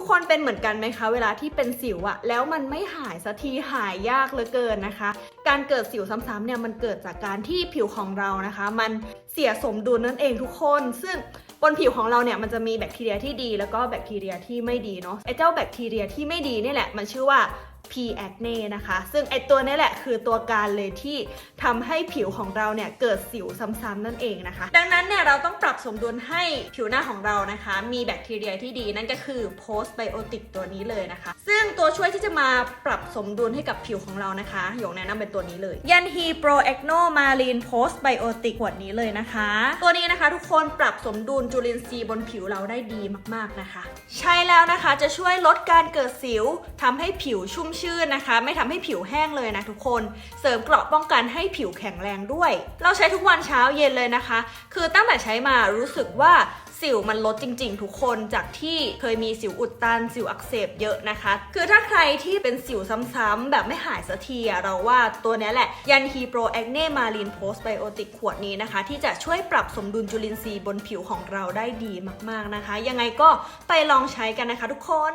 ทุกคนเป็นเหมือนกันไหมคะ เวลาที่เป็นสิวอะแล้วมันไม่หายสักทีหายยากเหลือเกินนะคะ การเกิดสิวซ้ำๆเนี่ยมันเกิดจากการที่ผิวของเรานะคะ มันเสียสมดุลนั่นเองทุกคน ซึ่งบนผิวของเราเนี่ยมันจะมีแบคทีเรียที่ดี แล้วก็แบคทีเรียที่ไม่ดีเนาะไอ้เจ้าแบคทีเรียที่ไม่ดีนี่แหละมันชื่อว่า P acne นะคะ ซึ่งไอตัวนี้แหละคือตัวการเลยที่ทำให้ผิวของเราเนี่ยเกิดสิวซ้ำๆนั่นเองนะคะ ดังนั้นเนี่ยเราต้องปรับสมดุลให้ผิวหน้าของเรานะคะ มีแบคทีเรียที่ดีนั่นก็คือ postbiotic ตัวนี้เลยนะคะ ซึ่งตัวช่วยที่จะมาปรับสมดุลให้กับผิวของเรานะคะหยงแนะนำเป็นตัวนี้เลยยันฮีโปรเอ็กโนมารีนโพสไบโอติกขวดนี้เลยนะคะ ตัวนี้นะคะทุกคนปรับสมดุลจุลินทรีย์บนผิวเราได้ดีมากๆนะคะ ใช่แล้วนะคะจะช่วยลดการเกิดสิวทำให้ผิวชุ่มชื่นนะคะ ไม่ทำให้ผิวแห้งเลยนะทุกคน เสริมเกราะป้องกันให้ผิวแข็งแรงด้วย เราใช้ทุกวันเช้าเย็นเลยนะคะ คือตั้งแต่ใช้มารู้สึกว่าสิวมันลดจริง ๆ ทุกคนจากที่เคยมีสิวอุดตันสิวอักเสบเยอะนะคะ คือถ้าใครที่เป็นสิวซ้ำๆแบบไม่หายสักทีเราว่าตัวนี้แหละ ยันฮีโปรแอคเน่มารีนโพสไบโอติกขวดนี้นะคะ ที่จะช่วยปรับสมดุลจุลินทรีย์บนผิวของเราได้ดีมากๆนะคะ ยังไงก็ไปลองใช้กันนะคะทุกคน